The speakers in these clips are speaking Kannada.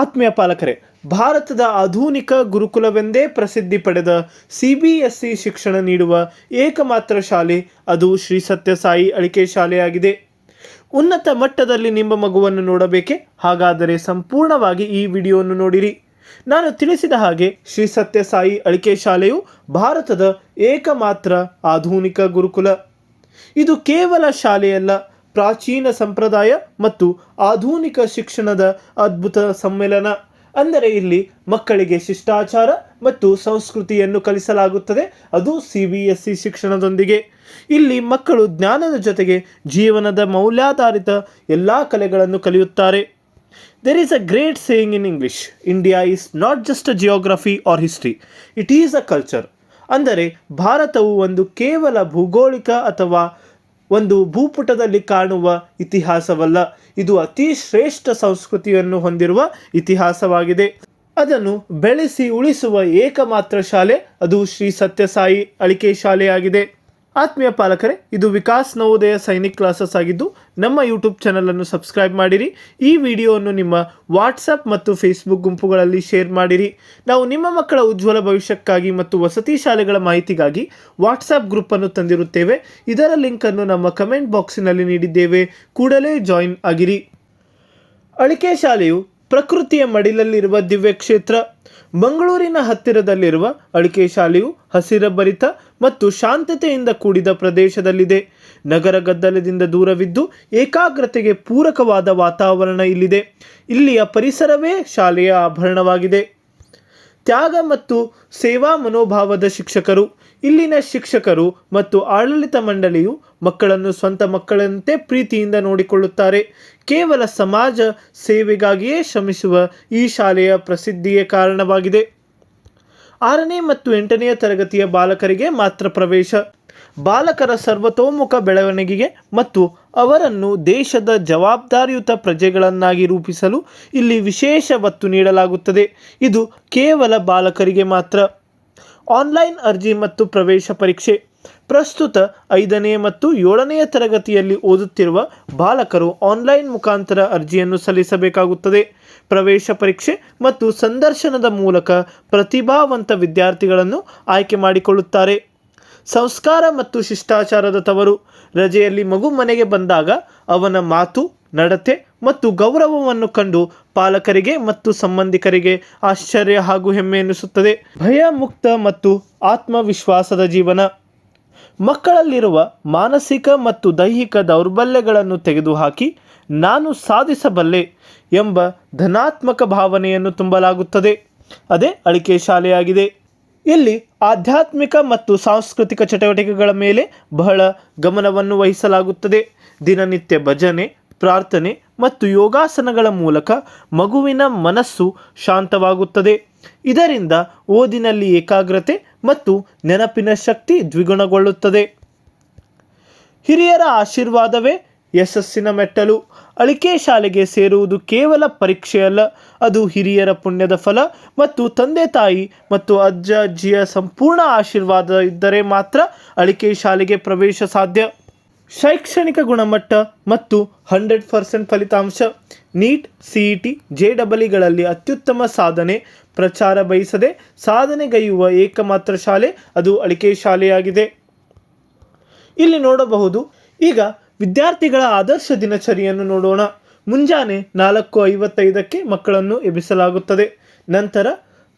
ಆತ್ಮೀಯ ಪಾಲಕರೇ ಭಾರತದ ಆಧುನಿಕ ಗುರುಕುಲವೆಂದೇ ಪ್ರಸಿದ್ಧಿ ಪಡೆದ ಸಿ ಬಿ ಎಸ್ ಸಿ ಶಿಕ್ಷಣ ನೀಡುವ ಏಕಮಾತ್ರ ಶಾಲೆ, ಅದು ಶ್ರೀ ಸತ್ಯಸಾಯಿ ಅಳಿಕೆ ಶಾಲೆಯಾಗಿದೆ. ಉನ್ನತ ಮಟ್ಟದಲ್ಲಿ ನಿಮ್ಮ ಮಗುವನ್ನು ನೋಡಬೇಕೆ? ಹಾಗಾದರೆ ಸಂಪೂರ್ಣವಾಗಿ ಈ ವಿಡಿಯೋವನ್ನು ನೋಡಿರಿ. ನಾನು ತಿಳಿಸಿದ ಹಾಗೆ ಶ್ರೀ ಸತ್ಯಸಾಯಿ ಅಳಿಕೆ ಶಾಲೆಯು ಭಾರತದ ಏಕಮಾತ್ರ ಆಧುನಿಕ ಗುರುಕುಲ. ಇದು ಕೇವಲ ಶಾಲೆಯಲ್ಲ ಪ್ರಾಚೀನ ಸಂಪ್ರದಾಯ ಮತ್ತು ಆಧುನಿಕ ಶಿಕ್ಷಣದ ಅದ್ಭುತ ಸಮ್ಮೇಳನ. ಅಂದರೆ ಇಲ್ಲಿ ಮಕ್ಕಳಿಗೆ ಶಿಷ್ಟಾಚಾರ ಮತ್ತು ಸಂಸ್ಕೃತಿಯನ್ನು ಕಲಿಸಲಾಗುತ್ತದೆ. ಅದು ಸಿ ಬಿ ಎಸ್ ಸಿ ಶಿಕ್ಷಣದೊಂದಿಗೆ. ಇಲ್ಲಿ ಮಕ್ಕಳು ಜ್ಞಾನದ ಜೊತೆಗೆ ಜೀವನದ ಮೌಲ್ಯಾಧಾರಿತ ಎಲ್ಲ ಕಲೆಗಳನ್ನು ಕಲಿಯುತ್ತಾರೆ. There is a great saying in English India is not just a geography or history it is a culture ಅಂದರೆ ಭಾರತವು ಒಂದು ಕೇವಲ ಭೂಗೋಳಿಕ ಅಥವಾ ಒಂದು ಭೂಪುಟದಲ್ಲಿ ಕಾಣುವ ಇತಿಹಾಸವಲ್ಲ. ಇದು ಅತಿ ಶ್ರೇಷ್ಠ ಸಂಸ್ಕೃತಿಯನ್ನು ಹೊಂದಿರುವ ಇತಿಹಾಸವಾಗಿದೆ. ಅದನ್ನು ಬೆಳೆಸಿ ಉಳಿಸುವ ಏಕಮಾತ್ರ ಶಾಲೆ, ಅದು ಶ್ರೀ ಸತ್ಯಸಾಯಿ ಅಳಿಕೆ ಶಾಲೆಯಾಗಿದೆ. ಆತ್ಮೀಯ ಪಾಲಕರೇ, ಇದು ವಿಕಾಸ್ ನವೋದಯ ಸೈನಿಕ್ ಕ್ಲಾಸಸ್ ಆಗಿದ್ದು, ನಮ್ಮ ಯೂಟ್ಯೂಬ್ ಚಾನಲನ್ನು ಸಬ್ಸ್ಕ್ರೈಬ್ ಮಾಡಿರಿ. ಈ ವಿಡಿಯೋವನ್ನು ನಿಮ್ಮ ವಾಟ್ಸಪ್ ಮತ್ತು ಫೇಸ್ಬುಕ್ ಗುಂಪುಗಳಲ್ಲಿ ಶೇರ್ ಮಾಡಿರಿ. ನಾವು ನಿಮ್ಮ ಮಕ್ಕಳ ಉಜ್ವಲ ಭವಿಷ್ಯಕ್ಕಾಗಿ ಮತ್ತು ವಸತಿ ಶಾಲೆಗಳ ಮಾಹಿತಿಗಾಗಿ ವಾಟ್ಸಪ್ ಗ್ರೂಪನ್ನು ತಂದಿರುತ್ತೇವೆ. ಇದರ ಲಿಂಕನ್ನು ನಮ್ಮ ಕಮೆಂಟ್ ಬಾಕ್ಸಿನಲ್ಲಿ ನೀಡಿದ್ದೇವೆ. ಕೂಡಲೇ ಜಾಯಿನ್ ಆಗಿರಿ. ಅಳಿಕೆ ಶಾಲೆಯು ಪ್ರಕೃತಿಯ ಮಡಿಲಲ್ಲಿರುವ ದಿವ್ಯ ಕ್ಷೇತ್ರ, ಮಂಗಳೂರಿನ ಹತ್ತಿರದಲ್ಲಿರುವ ಅಡಿಕೆ ಶಾಲೆಯು ಹಸಿರಭರಿತ ಮತ್ತು ಶಾಂತತೆಯಿಂದ ಕೂಡಿದ ಪ್ರದೇಶದಲ್ಲಿದೆ. ನಗರ ಗದ್ದಲದಿಂದ ದೂರವಿದ್ದು ಏಕಾಗ್ರತೆಗೆ ಪೂರಕವಾದ ವಾತಾವರಣ ಇಲ್ಲಿದೆ. ಇಲ್ಲಿಯ ಪರಿಸರವೇ ಶಾಲೆಯ ಆಭರಣವಾಗಿದೆ. ತ್ಯಾಗ ಮತ್ತು ಸೇವಾ ಮನೋಭಾವದ ಶಿಕ್ಷಕರು, ಇಲ್ಲಿನ ಶಿಕ್ಷಕರು ಮತ್ತು ಆಡಳಿತ ಮಂಡಳಿಯು ಮಕ್ಕಳನ್ನು ಸ್ವಂತ ಮಕ್ಕಳಂತೆ ಪ್ರೀತಿಯಿಂದ ನೋಡಿಕೊಳ್ಳುತ್ತಾರೆ. ಕೇವಲ ಸಮಾಜ ಸೇವೆಗಾಗಿಯೇ ಶ್ರಮಿಸುವ ಈ ಶಾಲೆಯ ಪ್ರಸಿದ್ಧಿಗೆ ಕಾರಣವಾಗಿದೆ. ಆರನೇ ಮತ್ತು ಎಂಟನೆಯ ತರಗತಿಯ ಬಾಲಕರಿಗೆ ಮಾತ್ರ ಪ್ರವೇಶ. ಬಾಲಕರ ಸರ್ವತೋಮುಖ ಬೆಳವಣಿಗೆಗೆ ಮತ್ತು ಅವರನ್ನು ದೇಶದ ಜವಾಬ್ದಾರಿಯುತ ಪ್ರಜೆಗಳನ್ನಾಗಿ ರೂಪಿಸಲು ಇಲ್ಲಿ ವಿಶೇಷ ಒತ್ತು ನೀಡಲಾಗುತ್ತದೆ. ಇದು ಕೇವಲ ಬಾಲಕರಿಗೆ ಮಾತ್ರ. ಆನ್ಲೈನ್ ಅರ್ಜಿ ಮತ್ತು ಪ್ರವೇಶ ಪರೀಕ್ಷೆ. ಪ್ರಸ್ತುತ ಐದನೇ ಮತ್ತು ಏಳನೆಯ ತರಗತಿಯಲ್ಲಿ ಓದುತ್ತಿರುವ ಬಾಲಕರು ಆನ್ಲೈನ್ ಮುಖಾಂತರ ಅರ್ಜಿಯನ್ನು ಸಲ್ಲಿಸಬೇಕಾಗುತ್ತದೆ. ಪ್ರವೇಶ ಪರೀಕ್ಷೆ ಮತ್ತು ಸಂದರ್ಶನದ ಮೂಲಕ ಪ್ರತಿಭಾವಂತ ವಿದ್ಯಾರ್ಥಿಗಳನ್ನು ಆಯ್ಕೆ ಮಾಡಿಕೊಳ್ಳುತ್ತಾರೆ. ಸಂಸ್ಕಾರ ಮತ್ತು ಶಿಷ್ಟಾಚಾರದ ತವರು ರಜೆಯಲ್ಲಿ ಮಗು ಮನೆಗೆ ಬಂದಾಗ ಅವನ ಮಾತು, ನಡತೆ ಮತ್ತು ಗೌರವವನ್ನು ಕಂಡು ಪಾಲಕರಿಗೆ ಮತ್ತು ಸಂಬಂಧಿಕರಿಗೆ ಆಶ್ಚರ್ಯ ಹಾಗೂ ಹೆಮ್ಮೆ ಎನಿಸುತ್ತದೆ. ಭಯ ಮುಕ್ತ ಮತ್ತು ಆತ್ಮವಿಶ್ವಾಸದ ಜೀವನ. ಮಕ್ಕಳಲ್ಲಿರುವ ಮಾನಸಿಕ ಮತ್ತು ದೈಹಿಕ ದೌರ್ಬಲ್ಯಗಳನ್ನು ತೆಗೆದುಹಾಕಿ ನಾನು ಸಾಧಿಸಬಲ್ಲೆ ಎಂಬ ಧನಾತ್ಮಕ ಭಾವನೆಯನ್ನು ತುಂಬಲಾಗುತ್ತದೆ. ಅದೇ ಅಳಿಕೆ ಶಾಲೆಯಾಗಿದೆ. ಇಲ್ಲಿ ಆಧ್ಯಾತ್ಮಿಕ ಮತ್ತು ಸಾಂಸ್ಕೃತಿಕ ಚಟುವಟಿಕೆಗಳ ಮೇಲೆ ಬಹಳ ಗಮನವನ್ನು ವಹಿಸಲಾಗುತ್ತದೆ. ದಿನನಿತ್ಯ ಭಜನೆ, ಪ್ರಾರ್ಥನೆ ಮತ್ತು ಯೋಗಾಸನಗಳ ಮೂಲಕ ಮಗುವಿನ ಮನಸ್ಸು ಶಾಂತವಾಗುತ್ತದೆ. ಇದರಿಂದ ಓದಿನಲ್ಲಿ ಏಕಾಗ್ರತೆ ಮತ್ತು ನೆನಪಿನ ಶಕ್ತಿ ದ್ವಿಗುಣಗೊಳ್ಳುತ್ತದೆ. ಹಿರಿಯರ ಆಶೀರ್ವಾದವೇ ಯಶಸ್ಸಿನ ಮೆಟ್ಟಲು. ಅಳಿಕೆ ಶಾಲೆಗೆ ಸೇರುವುದು ಕೇವಲ ಪರೀಕ್ಷೆಯಲ್ಲ, ಅದು ಹಿರಿಯರ ಪುಣ್ಯದ ಫಲ ಮತ್ತು ತಂದೆ ತಾಯಿ ಮತ್ತು ಅಜ್ಜ ಅಜ್ಜಿಯ ಸಂಪೂರ್ಣ ಆಶೀರ್ವಾದ ಇದ್ದರೆ ಮಾತ್ರ ಅಳಿಕೆ ಶಾಲೆಗೆ ಪ್ರವೇಶ ಸಾಧ್ಯ. ಶೈಕ್ಷಣಿಕ ಗುಣಮಟ್ಟ ಮತ್ತು ಹಂಡ್ರೆಡ್ ಪರ್ಸೆಂಟ್ ಫಲಿತಾಂಶ. NEET C E T J ಡಬಲಿಗಳಲ್ಲಿ ಅತ್ಯುತ್ತಮ ಸಾಧನೆ ಪ್ರಚಾರ ಬಯಸದೆ ಸಾಧನೆಗೈಯುವ ಏಕಮಾತ್ರ ಶಾಲೆ ಅದು ಅಳಿಕೆ ಶಾಲೆಯಾಗಿದೆ. ಇಲ್ಲಿ ನೋಡಬಹುದು, ಈಗ ವಿದ್ಯಾರ್ಥಿಗಳ ಆದರ್ಶ ದಿನಚರಿಯನ್ನು ನೋಡೋಣ. ಮುಂಜಾನೆ ನಾಲ್ಕು ಐವತ್ತೈದಕ್ಕೆ ಮಕ್ಕಳನ್ನು ಎಬ್ಬಿಸಲಾಗುತ್ತದೆ. ನಂತರ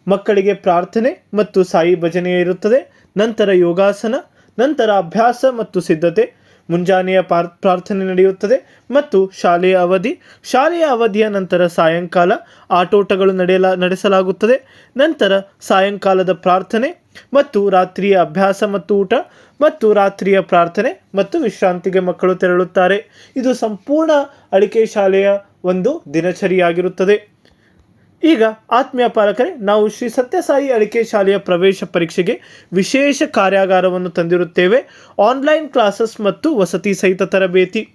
ಮಕ್ಕಳಿಗೆ ಪ್ರಾರ್ಥನೆ ಮತ್ತು ಸಾಯಿ ಭಜನೆ ಇರುತ್ತದೆ. ನಂತರ ಯೋಗಾಸನ, ನಂತರ ಅಭ್ಯಾಸ ಮತ್ತು ಸಿದ್ಧತೆ. ಮುಂಜಾನೆಯ ಪಾರ್, ಪ್ರಾರ್ಥನೆ ನಡೆಯುತ್ತದೆ ಮತ್ತು ಶಾಲೆಯ ಅವಧಿ, ಶಾಲೆಯ ಅವಧಿಯ ನಂತರ ಸಾಯಂಕಾಲ ಆಟೋಟಗಳು ನಡೆಯಲ, ನಡೆಸಲಾಗುತ್ತದೆ. ನಂತರ ಸಾಯಂಕಾಲದ ಪ್ರಾರ್ಥನೆ ಮತ್ತು ರಾತ್ರಿಯ ಅಭ್ಯಾಸ ಮತ್ತು ಊಟ ಮತ್ತು ರಾತ್ರಿಯ ಪ್ರಾರ್ಥನೆ ಮತ್ತು ವಿಶ್ರಾಂತಿಗೆ ಮಕ್ಕಳು ತೆರಳುತ್ತಾರೆ. ಇದು ಸಂಪೂರ್ಣ ಅಳಿಕೆ ಶಾಲೆಯ ಒಂದು ದಿನಚರಿಯಾಗಿರುತ್ತದೆ. ಈಗ ಆತ್ಮೀಯ ಪಾಲಕರೇ ನಾವು ಶ್ರೀ ಸತ್ಯಸಾಯಿ ಅಡಿಕೆ ಶಾಲೆಯ ಪ್ರವೇಶ ಪರೀಕ್ಷೆಗೆ ವಿಶೇಷ ಕಾರ್ಯಾಗಾರವನ್ನು ತಂದಿರುತ್ತೇವೆ. ಆನ್ಲೈನ್ ಕ್ಲಾಸಸ್ ಮತ್ತು ವಸತಿ ಸಹಿತ ತರಬೇತಿ.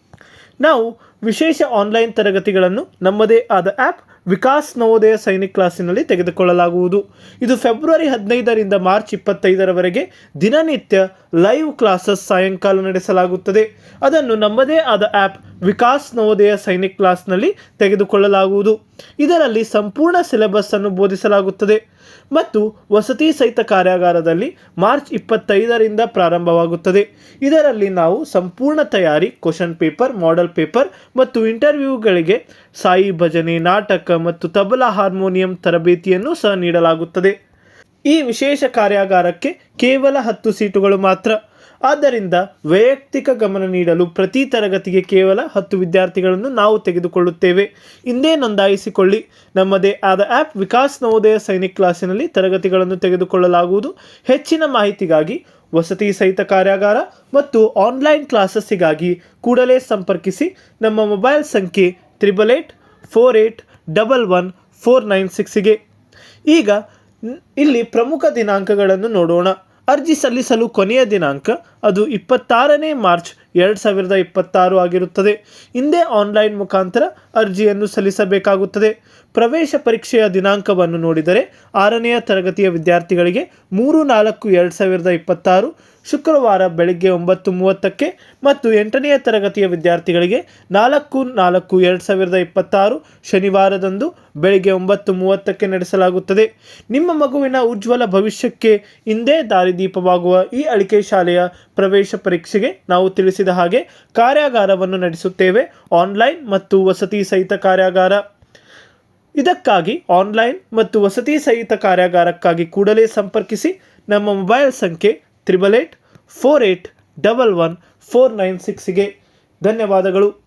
ನಾವು ವಿಶೇಷ ಆನ್ಲೈನ್ ತರಗತಿಗಳನ್ನು ನಮ್ಮದೇ ಆದ ಆ್ಯಪ್ ವಿಕಾಸ್ ನವೋದಯ ಸೈನಿಕ್ ಕ್ಲಾಸಿನಲ್ಲಿ ತೆಗೆದುಕೊಳ್ಳಲಾಗುವುದು. ಇದು ಫೆಬ್ರವರಿ ಹದಿನೈದರಿಂದ ಮಾರ್ಚ್ ಇಪ್ಪತ್ತೈದರವರೆಗೆ ದಿನನಿತ್ಯ ಲೈವ್ ಕ್ಲಾಸಸ್ ಸಾಯಂಕಾಲ ನಡೆಸಲಾಗುತ್ತದೆ. ಅದನ್ನು ನಮ್ಮದೇ ಆದ ಆ್ಯಪ್ ವಿಕಾಸ್ ನವೋದಯ ಸೈನಿಕ್ ಕ್ಲಾಸ್ನಲ್ಲಿ ತೆಗೆದುಕೊಳ್ಳಲಾಗುವುದು. ಇದರಲ್ಲಿ ಸಂಪೂರ್ಣ ಸಿಲೆಬಸ್ ಅನ್ನು ಬೋಧಿಸಲಾಗುತ್ತದೆ ಮತ್ತು ವಸತಿ ಸಹಿತ ಕಾರ್ಯಾಗಾರದಲ್ಲಿ ಮಾರ್ಚ್ ಇಪ್ಪತ್ತೈದರಿಂದ ಪ್ರಾರಂಭವಾಗುತ್ತದೆ. ಇದರಲ್ಲಿ ನಾವು ಸಂಪೂರ್ಣ ತಯಾರಿ, ಕ್ವಶನ್ ಪೇಪರ್, ಮಾಡೆಲ್ ಪೇಪರ್ ಮತ್ತು ಇಂಟರ್ವ್ಯೂಗಳಿಗೆ ಸಾಯಿ ಭಜನೆ, ನಾಟಕ ಮತ್ತು ತಬಲಾ ಹಾರ್ಮೋನಿಯಂ ತರಬೇತಿಯನ್ನು ಸಹ ನೀಡಲಾಗುತ್ತದೆ. ಈ ವಿಶೇಷ ಕಾರ್ಯಾಗಾರಕ್ಕೆ ಕೇವಲ ಹತ್ತು ಸೀಟುಗಳು ಮಾತ್ರ. ಆದ್ದರಿಂದ ವೈಯಕ್ತಿಕ ಗಮನ ನೀಡಲು ಪ್ರತಿ ತರಗತಿಗೆ ಕೇವಲ ಹತ್ತು ವಿದ್ಯಾರ್ಥಿಗಳನ್ನು ನಾವು ತೆಗೆದುಕೊಳ್ಳುತ್ತೇವೆ. ಇಂದೇ ನೋಂದಾಯಿಸಿಕೊಳ್ಳಿ. ನಮ್ಮದೇ ಆದ ಆ್ಯಪ್ ವಿಕಾಸ್ ನವೋದಯ ಸೈನಿಕ್ ಕ್ಲಾಸಿನಲ್ಲಿ ತರಗತಿಗಳನ್ನು ತೆಗೆದುಕೊಳ್ಳಲಾಗುವುದು. ಹೆಚ್ಚಿನ ಮಾಹಿತಿಗಾಗಿ ವಸತಿ ಸಹಿತ ಕಾರ್ಯಾಗಾರ ಮತ್ತು ಆನ್ಲೈನ್ ಕ್ಲಾಸಸ್ಸಿಗಾಗಿ ಕೂಡಲೇ ಸಂಪರ್ಕಿಸಿ. ನಮ್ಮ ಮೊಬೈಲ್ ಸಂಖ್ಯೆ triple eight four eight double one four nine ಸಿಕ್ಸಿಗೆ ಈಗ ಇಲ್ಲಿ ಪ್ರಮುಖ ದಿನಾಂಕಗಳನ್ನು ನೋಡೋಣ. ಅರ್ಜಿ ಸಲ್ಲಿಸಲು ಕೊನೆಯ ದಿನಾಂಕ ಅದು ಇಪ್ಪತ್ತಾರನೇ ಮಾರ್ಚ್ ಎರಡು ಸಾವಿರದ ಇಪ್ಪತ್ತಾರು ಆಗಿರುತ್ತದೆ. ಹಿಂದೆ ಆನ್ಲೈನ್ ಮುಖಾಂತರ ಅರ್ಜಿಯನ್ನು ಸಲ್ಲಿಸಬೇಕಾಗುತ್ತದೆ. ಪ್ರವೇಶ ಪರೀಕ್ಷೆಯ ದಿನಾಂಕವನ್ನು ನೋಡಿದರೆ ಆರನೆಯ ತರಗತಿಯ ವಿದ್ಯಾರ್ಥಿಗಳಿಗೆ ಮೂರು ನಾಲ್ಕು ಎರಡು ಸಾವಿರದ ಇಪ್ಪತ್ತಾರು, ಶುಕ್ರವಾರ ಬೆಳಗ್ಗೆ ಒಂಬತ್ತು ಮೂವತ್ತಕ್ಕೆ ಮತ್ತು ಎಂಟನೆಯ ತರಗತಿಯ ವಿದ್ಯಾರ್ಥಿಗಳಿಗೆ ನಾಲ್ಕು ನಾಲ್ಕು ಎರಡು ಸಾವಿರದ ಇಪ್ಪತ್ತಾರು, ಶನಿವಾರದಂದು ಬೆಳಗ್ಗೆ ಒಂಬತ್ತು ಮೂವತ್ತಕ್ಕೆ ನಡೆಸಲಾಗುತ್ತದೆ. ನಿಮ್ಮ ಮಗುವಿನ ಉಜ್ವಲ ಭವಿಷ್ಯಕ್ಕೆ ಹಿಂದೆ ದಾರಿದೀಪವಾಗುವ ಈ ಅಳಿಕೆ ಶಾಲೆಯ ಪ್ರವೇಶ ಪರೀಕ್ಷೆಗೆ ನಾವು ತಿಳಿಸಿದ ಹಾಗೆ ಕಾರ್ಯಾಗಾರವನ್ನು ನಡೆಸುತ್ತೇವೆ ಆನ್ಲೈನ್ ಮತ್ತು ವಸತಿ ಸಹಿತ ಕಾರ್ಯಾಗಾರ. ಇದಕ್ಕಾಗಿ ಆನ್ಲೈನ್ ಮತ್ತು ವಸತಿ ಸಹಿತ ಕಾರ್ಯಾಗಾರಕ್ಕಾಗಿ ಕೂಡಲೇ ಸಂಪರ್ಕಿಸಿ ನಮ್ಮ ಮೊಬೈಲ್ ಸಂಖ್ಯೆ triple eight four eight double one four nine ಸಿಕ್ಸ್ಗೆ ಧನ್ಯವಾದಗಳು.